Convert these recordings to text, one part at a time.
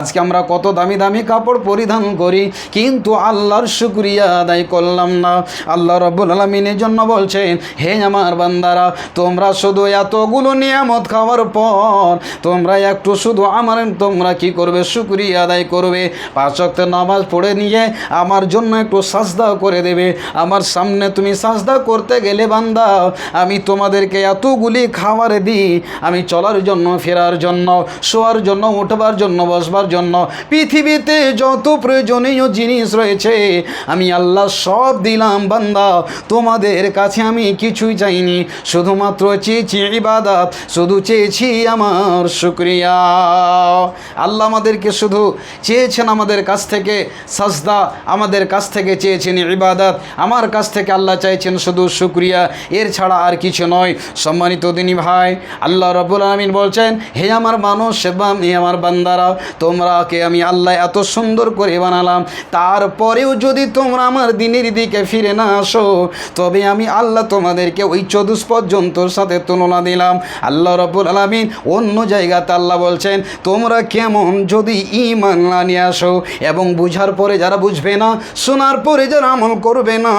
আজকে আমরা কত দামি দামি কাপড় পরিধান করি, কিন্তু আল্লাহর শুক্রিয়া আদায় করলাম না। আল্লাহ রব্বুল আলমিনের জন্য বলছেন, হে আমার বান্দারা, তোমরা শুধু এতগুলো নিয়ামত খাওয়ার পর, তোমরা একটু শুধু আমার, তোমরা কি করবে? শুক্রিয়া আদায় করবে। পাঁচ ওয়াক্ত নামাজ পড়ে নিয়ে আমার জন্য একটু সাজদা করে দেবে। আমার সামনে তুমি সাজদা করতে গেলে বান্দা, আমি তোমাদেরকে এতগুলি খাবার দিই, আমি চলার জন্য, ফেরার জন্য, শোয়ার জন্য, উঠবার জন্য, বসবার জন্য। পৃথিবীতে যত প্রয়োজনীয় জিনিস রয়েছে, আমি আল্লাহ সব দিলাম, বান্দা। তোমাদের কাছে আমি কিছুই চাইনি। শুধুমাত্র চেয়েছি ইবাদাত, শুধু চেয়েছি আমার শুক্রিয়া। আল্লাহ আমাদেরকে শুধু চেয়েছেন আমাদের কাছ থেকে সাজদা, আমাদের কাছ থেকে চেয়েছেন ইবাদাত, আমার কাছ থেকে আল্লাহ চাইছেন শুধু শুক্রিয়া। এর ছাড়া আর কিছু নয়। সম্মানিত দিনী ভাই, আল্লাহ রব্বুল আলমিন বলছেন, হে আমার মানুষ এবং হে আমার বান্দারা তোমরাকে আমি আল্লাহ এত সুন্দর করে বানালাম। তারপরেও যদি তোমরা আমার দিনের দিকে ফিরে না আসো, তবে আমি আল্লাহ তোমাদেরকে ওই চতুষ্পদ জন্তুর সাথে তুলনা দিলাম। আল্লাহ রব্বুল আলমিন অন্য জায়গাতে আল্লাহ বলছেন, তোমরা কেমন যদি ইমান না নিয়ে আসো এবং বুঝার পরে যারা বুঝবে না, শোনার পরে যারা আমল করবে না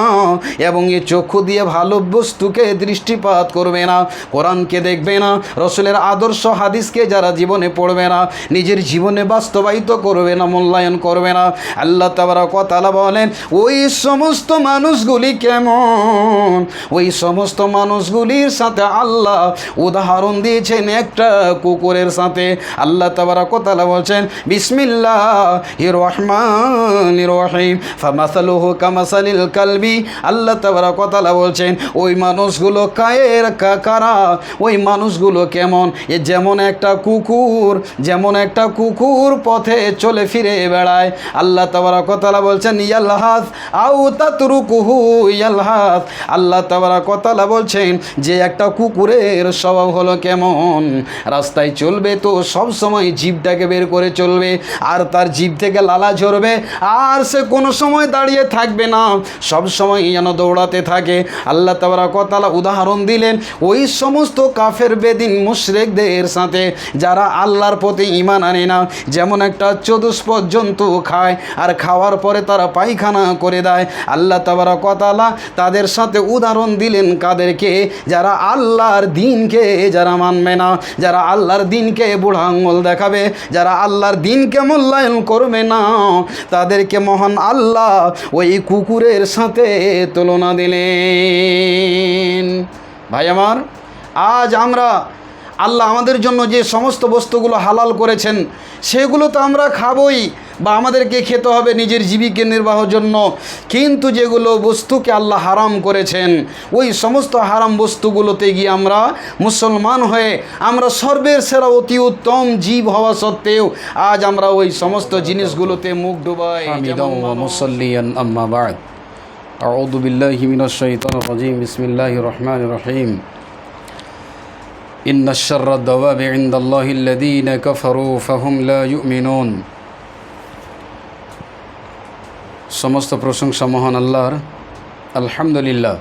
এবং এ চক্ষু দিয়ে ভালো বস্তুকে দৃষ্টিপাত করবে না, কোরআনকে দেখবে না, রসুলের আদর্শ হাদিসকে যারা জীবনে পড়বে না, নিজের জীবনে বাস্তবায়িত করবে না, মূল্যায়ন করবে না। আল্লাহ তাবারা কথালা বলেন, ওই সমস্ত মানুষগুলি কেমন? ওই সমস্ত মানুষগুলির সাথে আল্লাহ উদাহরণ দিয়েছেন একটা কুকুরের সাথে। আল্লাহ তাবারা কথালা বলছেন বিসমিল্লাহ রহমান রহিম, ফামাসালুহু কামাসালিল কালবি। আল্লাহ তাবারা কথালা বলছেন, ওই মানুষগুলো কায়ের কা- কারা ওই মানুষগুলো কেমন? এ যেমন একটা কুকুর, যেমন একটা কুকুর পথে চলে ফিরে বেড়ায়। আল্লাহ তাবারা কথালা বলছেন ইয়াল্লাহাস আউ তাতরুকুহু ইয়াল্লাহাস আল্লাহ তাবারা কথালা বলছেন, যে একটা কুকুরের স্বভাব হলো কেমন? রাস্তায় চলবে তো সব সময় জিভটাকে বের করে চলবে, আর তার জিভ থেকে লালা ঝরবে, আর সে কোনো সময় দাঁড়িয়ে থাকবে না। সব সময় যেন দৌড়াতে থাকে। আল্লাহ তাবারা কথালা উদাহরণ দিলেন, ওই সমস্ত কাফের বেদিন মুশরেকদের সাথে, যারা আল্লাহর প্রতি ইমান আনে না। যেমন একটা চতুষ্পদ জন্তু খায়, আর খাওয়ার পরে তারা পায়খানা করে দেয়। আল্লাহ তাবারা কথালা তাদের সাথে উদাহরণ দিলেন কাদেরকে, যারা আল্লাহর দিনকে যারা মানবে না, যারা আল্লাহর দিনকে বুড়া দেখাবে, যারা আল্লাহর দিনকে মূল্যায়ন করবে না, তাদেরকে মহান আল্লাহ ওই কুকুরের সাথে তুলনা দিলেন। ভাই আমার, আজ আমরা আল্লাহ আমাদের জন্য যে সমস্ত বস্তুগুলো হালাল করেছেন সেগুলো তো আমরা খাবই বা আমাদেরকে খেতে হবে নিজের জীবিকা নির্বাহের জন্য কিন্তু যেগুলো বস্তুকে আল্লাহ হারাম করেছেন ওই সমস্ত হারাম বস্তুগুলোতে গিয়ে আমরা মুসলমান হয়ে আমরা সর্বের সেরা অতি উত্তম জীব হওয়া সত্ত্বেও আজ আমরা ওই সমস্ত জিনিসগুলোতে মুখ ডুবাই حامدا ومصليا أما بعد أعوذ بالله من الشيطان الرجيم بسم الله الرحمن الرحيم إن الشر الدواب عند الله الذين كفروا فهم لا يؤمنون সমস্ত প্রশংসা মহান আল্লাহর আলহামদুলিল্লাহ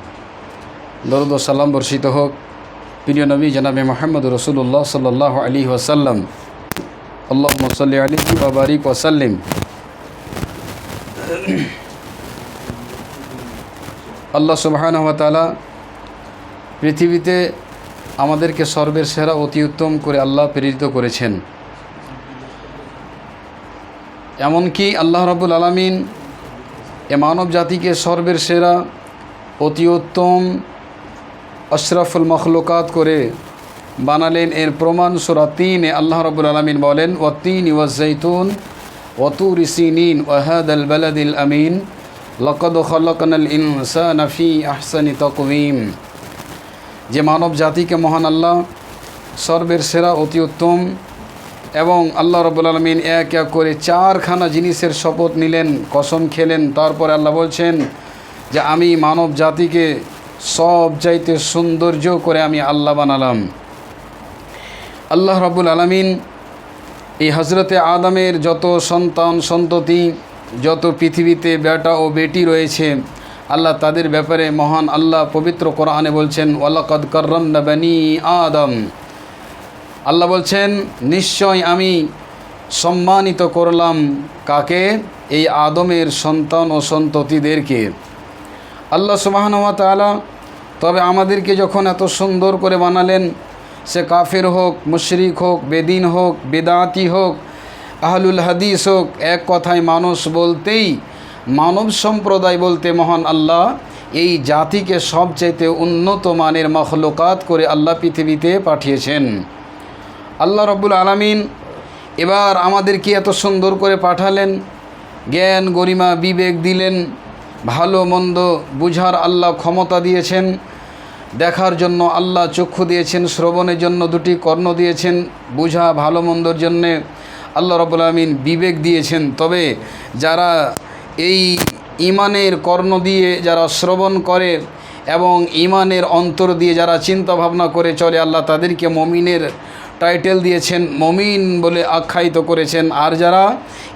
দরুদ ও সালাম বর্ষিত হোক প্রিয় নবী জনাবে মোহাম্মদ রসুল্লাহ সাল্লাহ আলী ওয়াসাল্লাম আল্লাহ মসল্লি আলী বাবারিক ওয়াসাল্লিম আল্লাহ সুবাহানহতালা পৃথিবীতে আমাদেরকে সর্বের সেরা অতি উত্তম করে আল্লাহ প্রেরিত করেছেন। এমনকি আল্লাহ রবুল আলমিন এ মানব জাতিকে সর্বের সেরা অতি উত্তম আশরাফুল মখলুকাত করে বানালেন। এর প্রমাণ সুরা তিন এ আল্লাহ রবুল আলমিন বলেন ও তিন ওয়াজৈতুন ওতুর সিনিন ওয়াহাদ আল বালাদিল আমিন। লকদ খলকনাল ইনসান ফি আহসানি তকবিম যে মানব জাতিকে মহান আল্লাহ সর্বের সেরা অতি উত্তম এবং আল্লাহ রবুল আলমিন এক এক করে চারখানা জিনিসের শপথ নিলেন, কসম খেলেন। তারপরে আল্লাহ বলছেন যে, আমি মানব জাতিকে সব চাইতে সৌন্দর্য করে আমি আল্লাহ বানালাম। আল্লাহ রবুল আলমিন এই হজরতে আদমের যত সন্তান, সন্ততি, যত পৃথিবীতে বেটা ও বেটি রয়েছে আল্লাহ তাদের ব্যাপারে মহান আল্লাহ পবিত্র কোরআনে বলছেন, ওয়ালাকাদ করম বানি আদম। আল্লাহ বলছেন, নিশ্চয় আমি সম্মানিত করলাম কাকে? এই আদমের সন্তান ও সন্ততিদেরকে। আল্লাহ সুবাহানুয়া তালা তবে আমাদেরকে যখন এত সুন্দর করে বানালেন, সে কাফের হোক, মুশরিক হোক, বেদিন হোক, বেদাতি হোক, আহলুল হাদিস হোক, এক কথায় মানুষ বলতেই মানব সম্প্রদায় বলতে মহান আল্লাহ, এই জাতিকে সবচাইতে উন্নত মানের মখলুকাত করে আল্লাহ পৃথিবীতে পাঠিয়েছেন। আল্লাহ রব্বুল আলামিন এবার আমাদেরকে এত সুন্দর করে পাঠালেন, জ্ঞান, গরিমা, বিবেক দিলেন, ভালো, মন্দ বুঝার আল্লাহ ক্ষমতা দিয়েছেন, দেখার জন্য আল্লাহ চক্ষু দিয়েছেন, শ্রবণের জন্য দুটি কর্ণ দিয়েছেন, বুঝা ভালো মন্দর জন্যে আল্লাহ রব্বুল আলমিন বিবেক দিয়েছেন। তবে যারা এই ইমানের কর্ণ দিয়ে যারা শ্রবণ করে এবং ইমানের অন্তর দিয়ে যারা চিন্তা ভাবনা করে চলে, আল্লাহ তাদেরকে মমিনের টাইটেল দিয়েছেন, মমিন বলে আখ্যায়িত করেছেন। আর যারা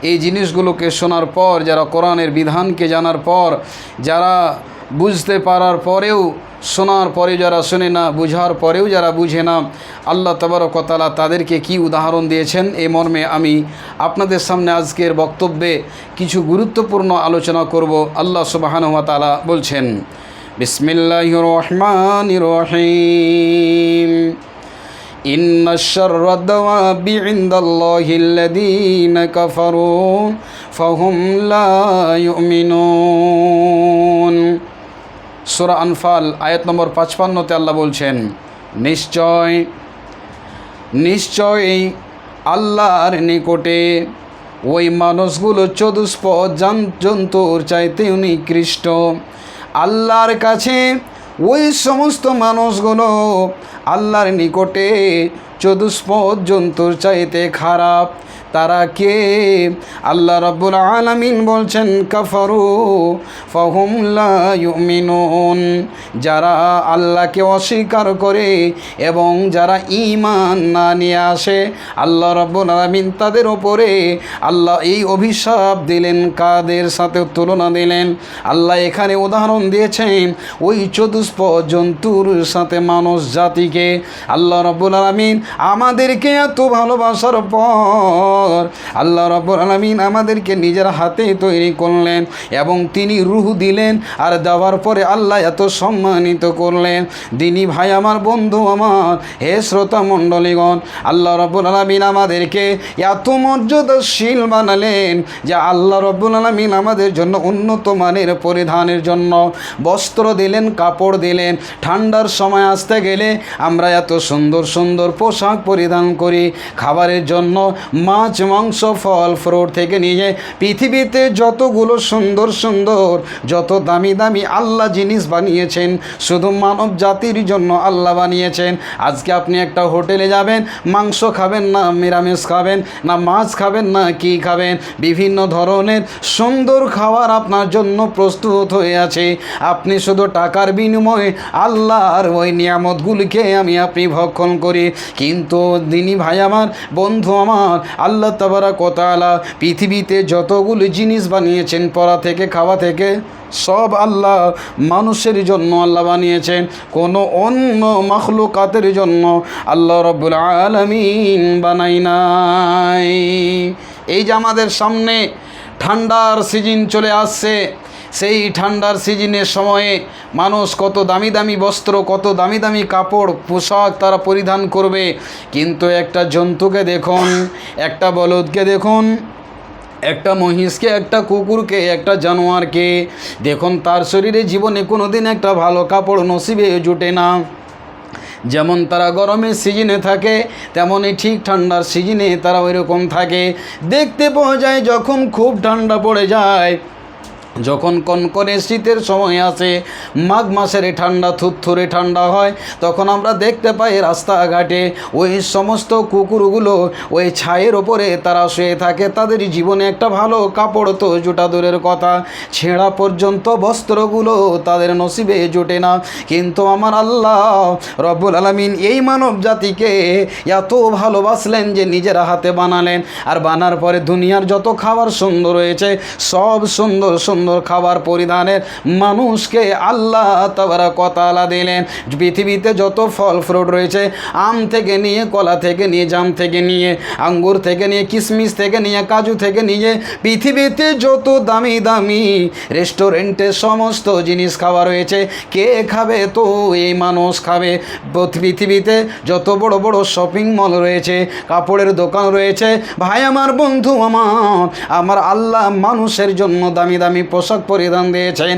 এই জিনিসগুলোকে শোনার পর, যারা কোরআনের বিধানকে জানার পর, যারা বুঝতে পারার পরেও শোনার পরে যারা শোনে না বুঝার পরেও যারা বুঝে না আল্লাহ তবরকতালা তাদেরকে কি উদাহরণ দিয়েছেন এই মর্মে আমি আপনাদের সামনে আজকের বক্তব্যে কিছু গুরুত্বপূর্ণ আলোচনা করব আল্লাহ সুবাহানুয়া তালা বলছেন বিসমিল্লাহ রহমান রহিম إن الشر الدواب عند الله الذين كفروا فهم لا يؤمنون সুরা আনফাল, আয়াত নম্বর পাঁচপান্নতে আল্লাহ বলছেন, নিশ্চয়, নিশ্চয়ই আল্লাহর নিকটে ওই মানুষগুলো চতুষ্পদ জান- জন্তুর চাইতেও নিকৃষ্ট। আল্লাহর কাছে ওই সমস্ত মানুষগুলো আল্লাহর নিকটে চতুষ্পদ, জন্তুর চাইতে খারাপ। তারা কে? আল্লাহ রব্বুল আলামিন বলছেন, কাফারু ফহুম লা ইউমিনুন। যারা আল্লাহকে অস্বীকার করে এবং যারা ঈমান না নিয়ে আসে, আল্লাহ রব্বুল আলামিন তাদের ওপরে আল্লাহ এই অভিশাপ দিলেন, কাদের সাথে তুলনা দিলেন? আল্লাহ এখানে উদাহরণ দিয়েছেন, ওই চতুষ্প জন্তুর সাথে মানুষ জাতিকে। আল্লাহ রব্বুল আলমিন আমাদেরকে এত ভালোবাসার পর আল্লাহ রব্বুল আলমিন আমাদেরকে নিজের হাতে তৈরি করলেন এবং তিনি রুহ দিলেন আর দেওয়ার পরে আল্লাহ এত সম্মানিত করলেন। দিনী ভাই, আমার বন্ধু, আমার হে শ্রোতা মণ্ডলীগণ, আল্লাহ রব্বুল আলমিন আমাদেরকে এত মর্যাদাশীল বানালেন যে আল্লাহ রব্বুল আলমিন আমাদের জন্য উন্নত মানের পরিধানের জন্য বস্ত্র দিলেন, কাপড় দিলেন। ঠান্ডার সময় আসতে গেলে আমরা এত সুন্দর সুন্দর পোশাক পরিধান করি। খাবারের জন্য মাছ, মাংস, ফল, ফ্রুট থেকে নিয়ে পৃথিবীতে যতগুলো সুন্দর সুন্দর, যত দামি দামি আল্লাহ জিনিস বানিয়েছেন, শুধু মানব জাতির জন্য আল্লাহ বানিয়েছেন। আজকে আপনি একটা হোটেলে যাবেন, মাংস খাবেন না, নিরামিষ খাবেন না, মাছ খাবেন না, কি খাবেন? বিভিন্ন ধরনের সুন্দর খাবার আপনার জন্য প্রস্তুত হয়ে আছে। আপনি শুধু টাকার বিনিময়ে আল্লাহর ওই নিয়ামতগুলিকে আমি আপনি ভক্ষণ করি। কিন্তু দিনী ভাই আমার, বন্ধু আমার আল্লাহ তাবারা কোতালা পৃথিবীতে যতগুলি জিনিস বানিয়েছেন, পড়া থেকে, খাওয়া থেকে, সব আল্লাহ মানুষের জন্য আল্লাহ বানিয়েছেন। কোনো অন্য মখলুকাতের জন্য আল্লাহ রব্বুল আলমিন বানাই নাই। এই যে আমাদের সামনে ঠান্ডার সিজন চলে আসছে সেই ঠান্ডার সিজনের সময়ে মানুষ কত দামি দামি বস্ত্র, কত দামি দামি কাপড়, পোশাক তারা পরিধান করবে। কিন্তু একটা জন্তুকে দেখুন, একটা বলদকে দেখুন, একটা মহিষকে, একটা কুকুরকে, একটা জানোয়ারকে, দেখুন তার শরীরে জীবনে কোনো দিন একটা ভালো কাপড় নসিবে জুটে না। যেমন তারা গরমের সিজনে থাকে তেমনই ঠিক ঠান্ডার সিজনে তারা ওই রকম থাকে। দেখতে পাওয়া যায় যখন খুব ঠান্ডা পড়ে যায় যখন কনকনে শীতের সময় আসে, মাঘ মাসের ঠান্ডা থুরথুরে ঠান্ডা হয়, তখন আমরা দেখতে পাই রাস্তাঘাটে ওই সমস্ত কুকুরগুলো ওই ছায়ের ওপরে তারা শুয়ে থাকে। তাদের জীবনে একটা ভালো কাপড় তো, জোটা দূরের কথা। ছেঁড়া পর্যন্ত বস্ত্রগুলো তাদের নসিবে জোটে না। কিন্তু আমার আল্লাহ রব্বুল আলমিন এই মানব জাতিকে এত ভালোবাসলেন যে নিজের হাতে বানালেন। আর বানার পরে দুনিয়ার যত খাবার সুন্দর রয়েছে সব সুন্দর সুন্দর সুন্দর খাবার পরিধানের মানুষকে আল্লাহ তাবারা কতালা দিলেন। পৃথিবীতে যত ফল ফ্রুট রয়েছে, আম থেকে নিয়ে কলা থেকে নিয়ে, জাম থেকে নিয়ে, আঙ্গুর থেকে নিয়ে কিশমিশ থেকে নিয়ে, কাজু থেকে নিয়ে, পৃথিবীতে যত দামি দামি রেস্টুরেন্টে সমস্ত জিনিস খাওয়া রয়েছে, কে খাবে তো এই মানুষ খাবে? পৃথিবীতে যত বড় বড় শপিং মল রয়েছে, কাপড়ের দোকান রয়েছে, ভাই আমার বন্ধু আমার আমার আল্লাহ মানুষের জন্য দামি দামি পোশাক পরিধান দিয়েছেন।